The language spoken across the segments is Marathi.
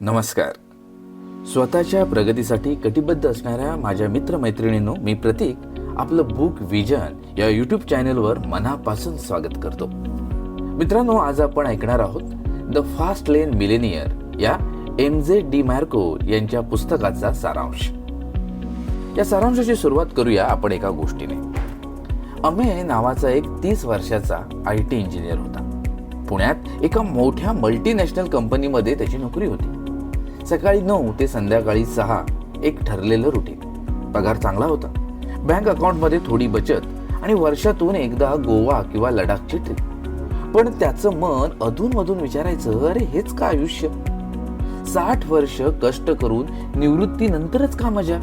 नमस्कार. स्वतःच्या प्रगतीसाठी कटिबद्ध असणाऱ्या माझ्या मित्रमैत्रिणींनो मी प्रतीक आपलं बुक विजन या यूट्यूब चॅनलवर मनापासून स्वागत करतो. मित्रांनो आज आपण ऐकणार आहोत द फास्ट लेन मिलेनियर या एम जे डी मार्को यांच्या पुस्तकाचा सारांश. या सारांशाची सुरुवात करूया आपण एका गोष्टीने. अमेय नावाचा एक तीस वर्षाचा आय टी इंजिनियर होता. पुण्यात एका मोठ्या मल्टीनॅशनल कंपनीमध्ये त्याची नोकरी होती. सकाळी नऊ ते संध्याकाळी सहा एक ठरलेलं रुटीन पगार चांगला होता. बँक अकाउंटमध्ये थोडी बचत आणि वर्षातून एकदा गोवा किंवा लडाखची ट्रिप पण त्याचं मन अधूनमधून विचारायचं अरे हेच का आयुष्य? साठ वर्ष कष्ट करून निवृत्तीनंतरच का मजा?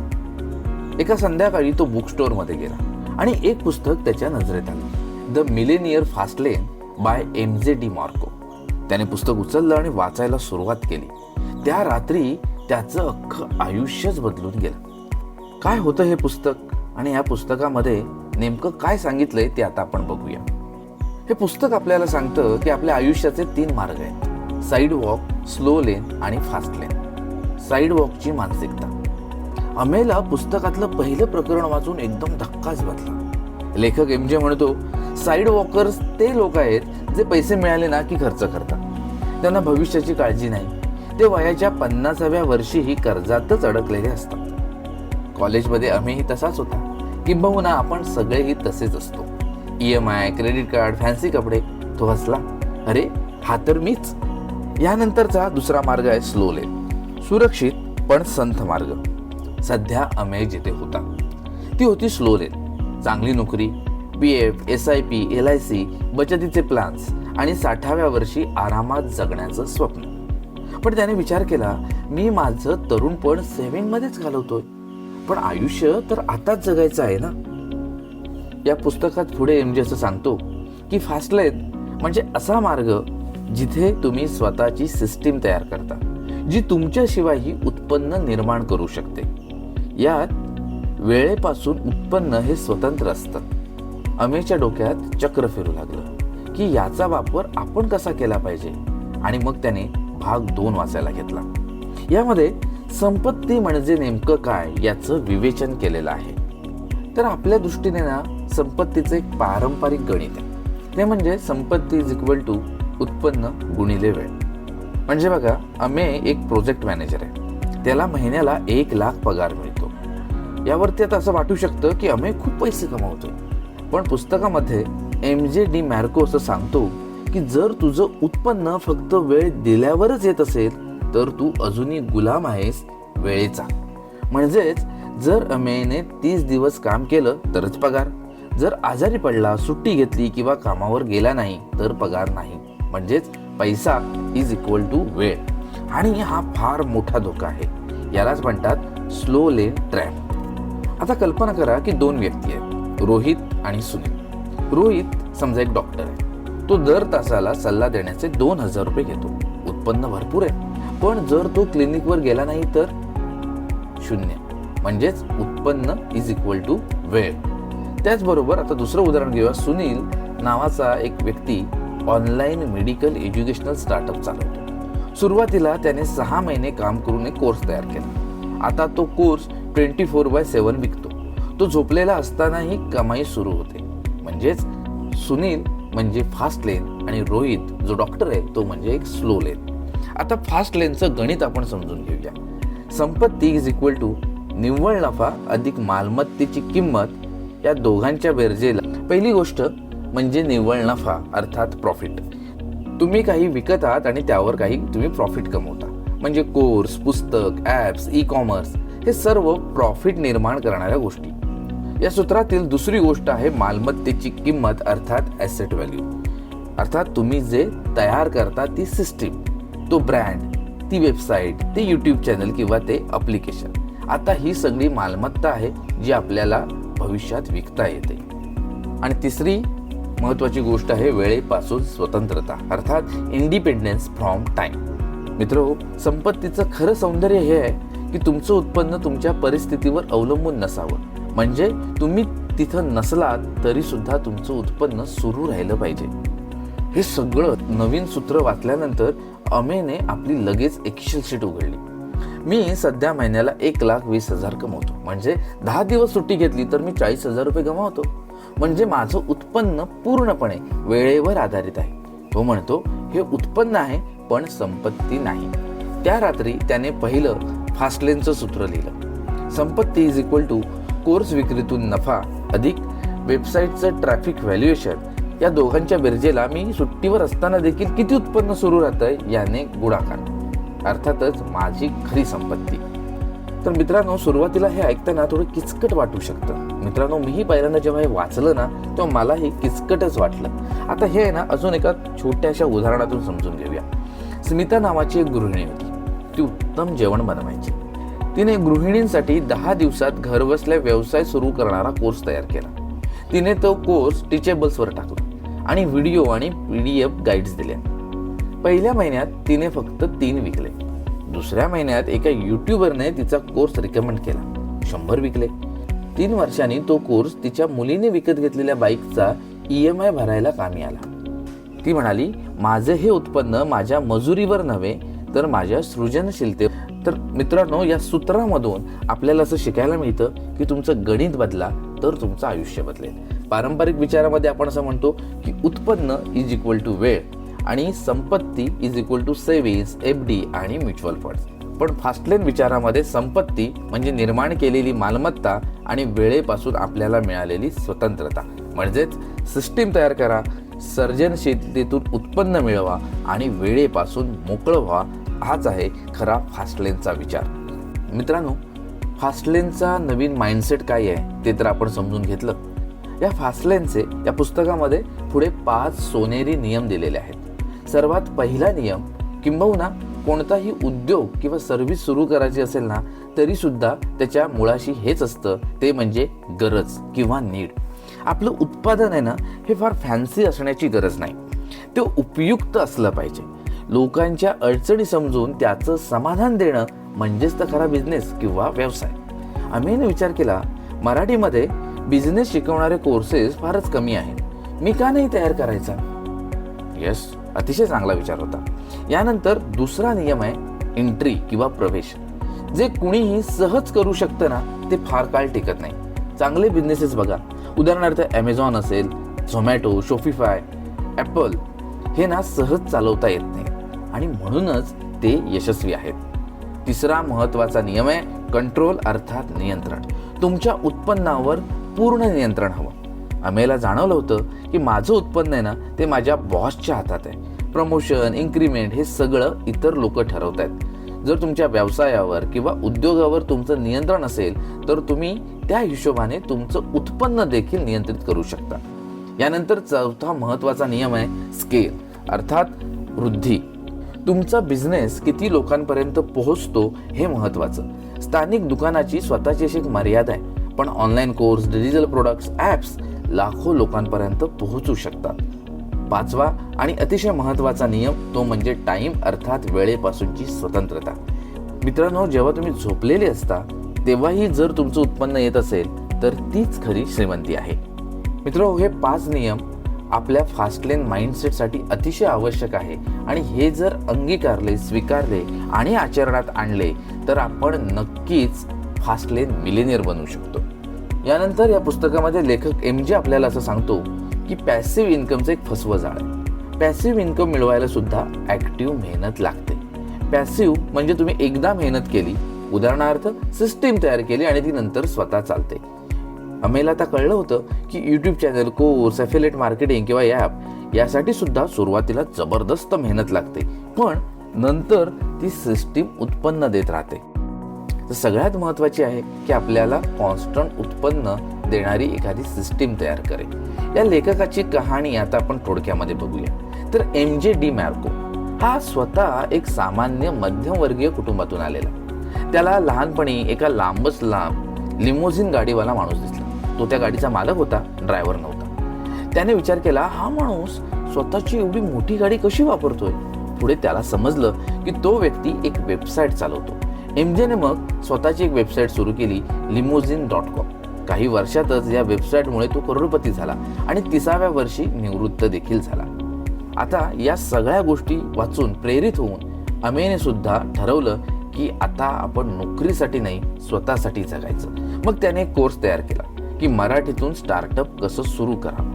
एका संध्याकाळी तो बुक स्टोअरमध्ये गेला आणि एक पुस्तक त्याच्या नजरेत आलं. The millionaire fast lane by M J DeMarco. त्याने पुस्तक उचललं आणि वाचायला सुरुवात केली. त्या रात्री त्याचं अख्खं आयुष्यच बदलून गेलं. काय होतं हे पुस्तक? आणि या पुस्तकामध्ये नेमकं काय सांगितलंय ते आता आपण बघूया. हे पुस्तक आपल्याला सांगतं की आपल्या आयुष्याचे तीन मार्ग आहेत. साईड वॉक स्लो लेन आणि फास्ट लेन साईड वॉकची मानसिकता. अमेला पुस्तकातलं पहिलं प्रकरण वाचून एकदम धक्काच बसला. लेखक एम जे म्हणतो साईड वॉकर्स ते लोक आहेत जे पैसे मिळाले ना की खर्च करतात. त्यांना भविष्याची काळजी नाही. ते वयाच्या पन्नासाव्या वर्षीही कर्जातच अडकलेले असतात. कॉलेजमध्ये आम्हीही तसाच होता. किंबहुना आपण सगळेही तसेच असतो. E M I credit card fancy कपडे तो हसला. अरे हा तर मीच. यानंतरचा दुसरा मार्ग आहे स्लो लेन सुरक्षित पण संथ मार्ग. सध्या अमेय जिथे होता. ती होती स्लो लेन चांगली नोकरी P F S I P L I C बचतीचे प्लान्स आणि साठाव्या वर्षी आरामात जगण्याचं स्वप्न. पण त्याने विचार केला मी माझं तरुणपण सेव्हिंगमध्येच घालवतोय. पण आयुष्य तर आताच जगायचं आहे ना? या पुस्तकात पुढे एम जे असं सांगतो की फास्टलेन म्हणजे असा मार्ग जिथे तुम्ही स्वतःची सिस्टीम तयार करता जी तुमच्याशिवायही उत्पन्न निर्माण करू शकते. यात वेळेपासून उत्पन्न हे स्वतंत्र असतं. अमेच्या डोक्यात चक्र फिरू लागलं की याचा वापर आपण कसा केला पाहिजे? आणि मग त्याने भाग दोन वाचायला घेतला. यामध्ये संपत्ती म्हणजे नेमकं काय याचं विवेचन केलेलं आहे. तर आपल्या दृष्टीने ना संपत्तीचं एक पारंपरिक गणित आहे. ते म्हणजे संपत्ती इज इक्वल टू उत्पन्न गुणिले वेळ. म्हणजे बघा अमे एक प्रोजेक्ट मॅनेजर आहे. त्याला महिन्याला एक लाख पगार मिळतो. यावरती आता असं वाटू शकतं की अमे खूप पैसे कमावतो पण पुस्तकामध्ये एम जे डी मॅर्को असं सांगतो की जर तुझं उत्पन्न फक्त वेळ दिल्यावरच येत असेल तर तू अजूनही गुलाम आहेस वेळेचा. म्हणजेच जर अमेने तीस दिवस काम केलं तरच पगार. जर आजारी पडला सुट्टी घेतली किंवा कामावर गेला नाही तर पगार नाही. म्हणजेच पैसा इज इक्वल टू वेळ. आणि हा फार मोठा धोका आहे. यालाच म्हणतात स्लो लेन ट्रॅप आता कल्पना करा की दोन व्यक्ती आहेत रोहित आणि सुनील. रोहित समजा एक डॉक्टर आहे. तो दर तासाला सल्ला देण्याचे दोन हजार रुपये घेतो. उत्पन्न भरपूर आहे. पण जर तो क्लिनिकवर गेला नाही तर? शून्य. म्हणजेच उत्पन्न इज इक्वल टू वेळ. त्याचबरोबर आता दुसरं उदाहरण घेऊया. सुनील नावाचा एक व्यक्ती ऑनलाईन मेडिकल एज्युकेशनल स्टार्टअप चालवतो. सुरुवातीला त्याने सहा महिने काम करून एक कोर्स तयार केला. आता तो course twenty four by seven विकतो. तो झोपलेला असतानाही कमाई सुरू होते. म्हणजेच सुनील म्हणजे फास्ट लेन आणि रोहित जो डॉक्टर आहे तो म्हणजे एक स्लो लेन आता फास्ट लेनचं गणित आपण समजून घेऊया. संपत्ती इज इक्वल टू निव्वळ नफा अधिक मालमत्तेची किंमत या दोघांच्या बेरजेला. पहिली गोष्ट म्हणजे निव्वळ नफा अर्थात प्रॉफिट तुम्ही काही विकत आहात आणि त्यावर काही तुम्ही प्रॉफिट कमवता. म्हणजे कोर्स पुस्तक ॲप्स ई कॉमर्स हे सर्व प्रॉफिट निर्माण करणाऱ्या गोष्टी. या सूत्रातील दुसरी गोष्ट आहे मालमत्तेची किंमत अर्थात ॲसेट व्हॅल्यू अर्थात तुम्ही जे तयार करता ती सिस्टीम तो ब्रँड ती वेबसाईट ते यूट्यूब चॅनल किंवा ते अप्लिकेशन आता ही सगळी मालमत्ता आहे जी आपल्याला भविष्यात विकता येते. आणि तिसरी महत्त्वाची गोष्ट आहे वेळेपासून स्वतंत्रता अर्थात इंडिपेंडन्स फ्रॉम टाईम मित्र संपत्तीचं खरं सौंदर्य हे आहे की तुमचं उत्पन्न तुमच्या परिस्थितीवर अवलंबून नसावं. म्हणजे तुम्ही तिथं नसलात तरी सुद्धा तुमचं उत्पन्न सुरू राहिलं पाहिजे. हे सगळं नवीन सूत्र वाचल्यानंतर अमेने आपली लगेच एक्सेल शीट उघडली. मी सध्या महिन्याला एक लाख वीस हजार कमवतो. म्हणजे दहा दिवस सुट्टी घेतली तर मी चाळीस हजार रुपये गमावतो. म्हणजे माझं उत्पन्न पूर्णपणे वेळेवर आधारित आहे. तो म्हणतो हे उत्पन्न आहे पण संपत्ती नाही. त्या रात्री त्याने पहिलं फास्टलेनचं सूत्र लिहिलं. संपत्ती इज इक्वल टू कोर्स विक्रीतून नफा अधिक वेबसाईटचं ट्रॅफिक व्हॅल्युएशन या दोघांच्या बेरजेला मी सुट्टीवर असताना देखील किती उत्पन्न सुरू राहतं याने गुणाकार. अर्थातच माझी खरी संपत्ती. तर मित्रांनो सुरुवातीला हे ऐकताना थोडं किचकट वाटू शकतं. मित्रांनो मीही पहिल्यांदा जेव्हा हे वाचलं ना तेव्हा मलाही किचकटच वाटलं. आता हे आहे ना अजून एका छोट्याशा उदाहरणातून समजून घेऊया. स्मिता नावाची एक गृहिणी होती. ती उत्तम जेवण बनवायची. तिने गृहिणींसाठी दहा दिवसात घरबसल्या व्यवसाय सुरू करणारा कोर्स तयार केला. तिने तो कोर्स टीचेबल्सवर टाकला आणि व्हिडिओ आणि पी डी एफ गाईड्स दिल्या पहिल्या महिन्यात तिने फक्त तीन विकले. दुसऱ्या महिन्यात एका युट्यूबरने तिचा कोर्स रिकमेंड केला. शंभर विकले. तीन वर्षांनी तो कोर्स तिच्या मुलीने विकत घेतलेल्या बाईकचा ई एम आय भरायला कामी आला. ती म्हणाली माझे हे उत्पन्न माझ्या मजुरीवर नव्हे तर माझ्या सृजनशीलते तर मित्रांनो या सूत्रामधून आपल्याला असं शिकायला मिळतं की तुमचं गणित बदला तर तुमचं आयुष्य बदलेल. पारंपरिक विचारामध्ये आपण असं म्हणतो की उत्पन्न इज इक्वल टू वेळ आणि संपत्ती is equal to savings F D आणि म्युच्युअल फंड्स पण फास्टलेन विचारामध्ये संपत्ती म्हणजे निर्माण केलेली मालमत्ता आणि वेळेपासून आपल्याला मिळालेली स्वतंत्रता. म्हणजेच सिस्टीम तयार करा सर्जनशीलतेतून उत्पन्न मिळवा आणि वेळेपासून मोकळं व्हा हाच आहे खरा फास्टलेनचा विचार. मित्रांनो फास्टलेनचा नवीन माइंडसेट काय आहे ते तर आपण समजून घेतलं. या फास्टलेनचे या पुस्तकामध्ये पुढे पाच सोनेरी नियम दिलेले आहेत. सर्वात पहिला नियम किंबहुना कोणताही उद्योग किंवा सर्व्हिस सुरू करायची असेल ना तरीसुद्धा त्याच्या मुळाशी हेच असतं ते म्हणजे गरज किंवा नीड आपलं उत्पादन आहे ना हे फार फॅन्सी असण्याची गरज नाही. ते उपयुक्त असलं पाहिजे. लोकांच्या अडचणी समजून त्याचं समाधान देणं म्हणजेच तर खरा बिझनेस किंवा व्यवसाय. आम्ही विचार केला मराठीमध्ये बिझनेस शिकवणारे कोर्सेस फारच कमी आहेत. मी का नाही तयार करायचा? यस अतिशय चांगला विचार होता. यानंतर दुसरा नियम आहे एंट्री किंवा प्रवेश. जे कुणीही सहज करू शकतं ना ते फार काळ टिकत नाही. चांगले बिझनेसेस बघा. उदाहरणार्थ ॲमेझॉन असेल झोमॅटो शोफिफाय ॲपल हे ना सहज चालवता येत नाही. आणि म्हणूनच ते यशस्वी आहेत. तिसरा महत्त्वाचा नियम आहे कंट्रोल अर्थात नियंत्रण. तुमच्या उत्पन्नावर पूर्ण नियंत्रण हवं. आम्हाला जाणवलं होतं की माझं उत्पन्न आहे ना ते माझ्या बॉसच्या हातात आहे. प्रमोशन इन्क्रीमेंट हे सगळं इतर लोक ठरवत आहेत. जर तुमच्या व्यवसायावर किंवा उद्योगावर तुमचं नियंत्रण असेल तर तुम्ही त्या हिशोबाने तुमचं उत्पन्न देखील नियंत्रित करू शकता. यानंतर चौथा महत्त्वाचा नियम आहे स्केल अर्थात वृद्धी. तुमचा बिझनेस किती लोकांपर्यंत पोहोचतो हे महत्वाचं. स्थानिक दुकानाची स्वतःची अशी एक मर्यादा आहे. पण online course digital products apps लाखो लोकांपर्यंत पोहोचू शकतात. पाचवा आणि अतिशय महत्त्वाचा नियम तो म्हणजे टाईम अर्थात वेळेपासूनची स्वतंत्रता. मित्रांनो जेव्हा तुम्ही झोपलेले असता तेव्हाही जर तुमचं उत्पन्न येत असेल तर तीच खरी श्रीमंती आहे. मित्र हे पाच नियम आपल्या फास्टलेन माइंडसेटसाठी अतिशय आवश्यक आहे. आणि हे जर अंगीकारले स्वीकारले आणि आचरणात आणले तर आपण नक्कीच फास्टलेन मिलेनियर बनू शकतो. यानंतर या पुस्तकामध्ये लेखक एम जे आपल्याला असं सांगतो की पॅसिव्ह इन्कमचं एक फसवं जाळ आहे. पॅसिव्ह इन्कम मिळवायला सुद्धा ॲक्टिव्ह मेहनत लागते. पॅसिव्ह म्हणजे तुम्ही एकदा मेहनत केली उदाहरणार्थ सिस्टीम तयार केली आणि ती नंतर स्वतः चालते. अमेला आता कळलं होतं की YouTube channel course affiliate marketing किंवा ॲप यासाठी सुद्धा सुरुवातीला जबरदस्त मेहनत लागते. पण नंतर ती सिस्टीम उत्पन्न देत राहते. तर सगळ्यात महत्त्वाची आहे की आपल्याला कॉन्स्टंट उत्पन्न देणारी एखादी सिस्टीम तयार करेल. या लेखकाची कहाणी आता आपण थोडक्यामध्ये बघूया. तर एम जे डी मॅर्को हा स्वतः एक सामान्य मध्यमवर्गीय कुटुंबातून आलेला. त्याला लहानपणी एका लांबच लांब लिमोझिन गाडीवाला माणूस दिसला. तो त्या गाडीचा मालक होता ड्रायव्हर नव्हता. त्याने विचार केला हा माणूस स्वतःची एवढी मोठी गाडी कशी वापरतोय? पुढे त्याला समजलं की तो व्यक्ती एक वेबसाईट चालवतो. एमजेने मग स्वतःची एक वेबसाईट सुरू केली लिमोझिन डॉट कॉम काही वर्षातच या वेबसाईटमुळे तो करोडपती झाला आणि तिसाव्या वर्षी निवृत्त देखील झाला. आता या सगळ्या गोष्टी वाचून प्रेरित होऊन अमेने सुद्धा ठरवलं की आता आपण नोकरीसाठी नाही स्वतःसाठी जगायचं. मग त्याने एक कोर्स तयार केला. की मराठीतून स्टार्टअप कसं सुरू करा.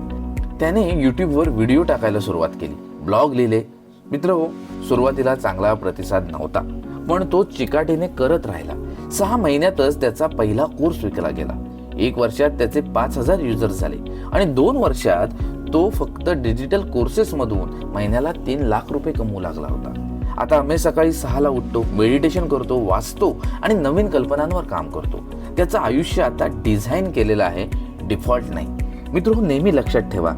त्याने यूट्यूबवर व्हिडिओ टाकायला सुरुवात केली. ब्लॉग लिहिले. मित्र हो सुरुवातीला चांगला प्रतिसाद नव्हता पण तो चिकाटीने करत राहिला. सहा महिन्यातच त्याचा पहिला कोर्स विकला गेला. एक वर्षात त्याचे पाच हजार युजर झाले आणि दोन वर्षात तो फक्त डिजिटल कोर्सेसमधून महिन्याला तीन लाख रुपये कमवू लागला होता. आता आम्ही सकाळी सहाला उठतो मेडिटेशन करतो वाचतो आणि नवीन कल्पनांवर काम करतो. त्याचं आयुष्य आता डिझाईन केलेलं आहे डिफॉल्ट नाही. मित्र हो नेहमी लक्षात ठेवा.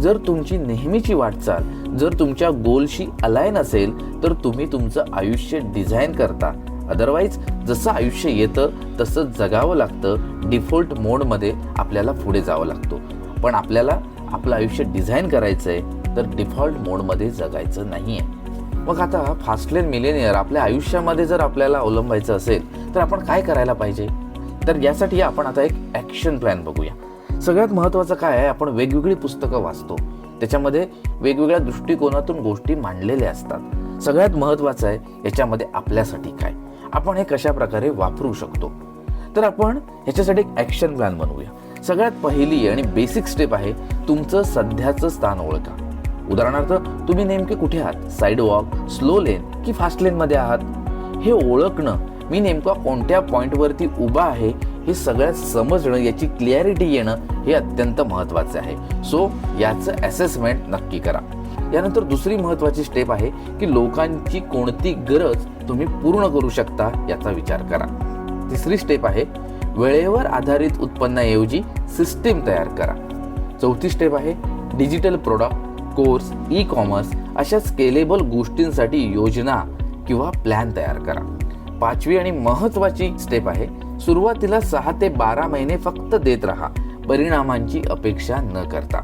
जर तुमची नेहमीची वाटचाल जर तुमच्या गोलशी अलायन असेल तर तुम्ही तुमचं आयुष्य डिझाईन करता. अदरवाईज जसं आयुष्य येतं तसं जगावं लागतं. डिफॉल्ट मोडमध्ये आपल्याला पुढे जावं लागतो. पण आपल्याला आपलं आयुष्य डिझाईन करायचं आहे तर डिफॉल्ट मोडमध्ये जगायचं नाही आहे मग आता फास्टलेन मिलेनियर आपल्या आयुष्यामध्ये जर आपल्याला अवलंबायचं असेल तर आपण काय करायला पाहिजे? तर यासाठी आपण आता एक ॲक्शन प्लॅन बघूया. सगळ्यात महत्त्वाचं काय आहे? आपण वेगवेगळी पुस्तकं वाचतो. त्याच्यामध्ये वेगवेगळ्या दृष्टिकोनातून गोष्टी मांडलेल्या असतात. सगळ्यात महत्त्वाचं आहे याच्यामध्ये आपल्यासाठी काय? आपण हे कशा प्रकारे वापरू शकतो? तर आपण ह्याच्यासाठी एक ॲक्शन प्लॅन बनवूया. सगळ्यात पहिली आणि बेसिक स्टेप आहे तुमचं सध्याचं स्थान ओळखा. उदाहरणार्थ तुम्ही नेमके कुठे आहात? साईड वॉक स्लो लेन की फास्ट लेनमध्ये आहात? हे ओळखणं मी नेमका कोणत्या पॉईंटवरती उभा आहे हे सगळ्यात समजणं याची क्लिअरिटी येणं हे अत्यंत महत्त्वाचे आहे. सो याचं असेसमेंट नक्की करा. यानंतर दुसरी महत्त्वाची स्टेप आहे की लोकांची कोणती गरज तुम्ही पूर्ण करू शकता याचा विचार करा. तिसरी स्टेप आहे वेळेवर आधारित उत्पन्नाऐवजी सिस्टीम तयार करा. चौथी स्टेप आहे digital product course e commerce अशा स्केलेबल गोष्टींसाठी योजना किंवा प्लॅन तयार करा. पाचवी आणि महत्त्वाची स्टेप आहे. सुरुवातीला सहा ते बारा महिने फक्त देत राहा. परिणामांची अपेक्षा न करता.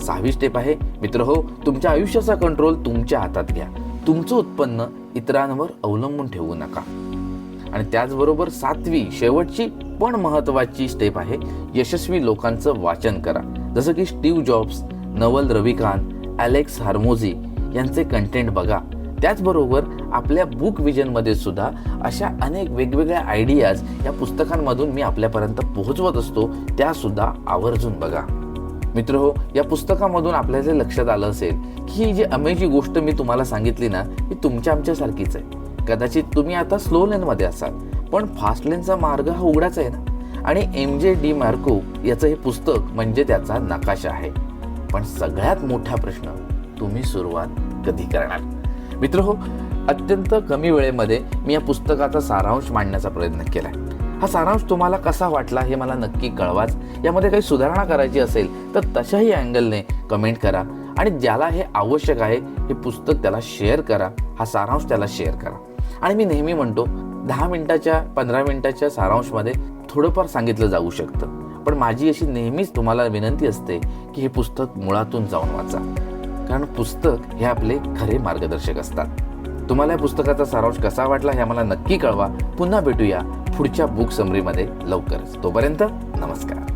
सहावी स्टेप आहे. मित्र हो तुमच्या आयुष्याचा कंट्रोल तुमच्या हातात घ्या. तुमचं उत्पन्न इतरांवर अवलंबून ठेवू नका. आणि त्याचबरोबर सातवी शेवटची पण महत्वाची स्टेप आहे. यशस्वी लोकांचं वाचन करा. जसं की Steve Jobs Naval Ravikant Alex Hormozi यांचे कंटेंट बघा. त्याचबरोबर आपल्या बुक विजनमध्ये सुद्धा अशा अनेक वेगवेगळ्या आयडियाज या पुस्तकांमधून मी आपल्यापर्यंत पोहोचवत असतो त्यासुद्धा आवर्जून बघा. मित्र हो या पुस्तकामधून आपल्या जे लक्षात आलं असेल की ही जी अमेजी गोष्ट मी तुम्हाला सांगितली ना ही तुमच्या आमच्यासारखीच आहे. कदाचित तुम्ही आता स्लो लेनमध्ये असाल पण फास्ट लेनचा मार्ग हा उघडाच आहे ना. आणि एम जे डी मार्को याचं हे पुस्तक म्हणजे त्याचा नकाशा आहे. पण सगळ्यात मोठा प्रश्न तुम्ही सुरुवात कधी करणार? मित्र हो अत्यंत कमी वेळेमध्ये मी या पुस्तकाचा सारांश मांडण्याचा प्रयत्न केला हा सारांश तुम्हाला कसा वाटला हे मला नक्की कळवाच. यामध्ये काही सुधारणा करायची असेल तर तशाही अँगलने कमेंट करा आणि ज्याला हे आवश्यक आहे हे पुस्तक त्याला शेअर करा. हा सारांश त्याला शेअर करा. आणि मी नेहमी म्हणतो दहा मिनिटाच्या पंधरा मिनिटाच्या सारांशमध्ये थोडंफार सांगितलं जाऊ शकतं. पण माझी अशी नेहमीच तुम्हाला विनंती असते की हे पुस्तक मुळातून जाऊन वाचा. कारण पुस्तक हे आपले खरे मार्गदर्शक असतात. तुम्हाला या पुस्तकाचा सारांश कसा वाटला हे आम्हाला नक्की कळवा. पुन्हा भेटूया पुढच्या बुक समरीमध्ये लवकरच. तोपर्यंत नमस्कार.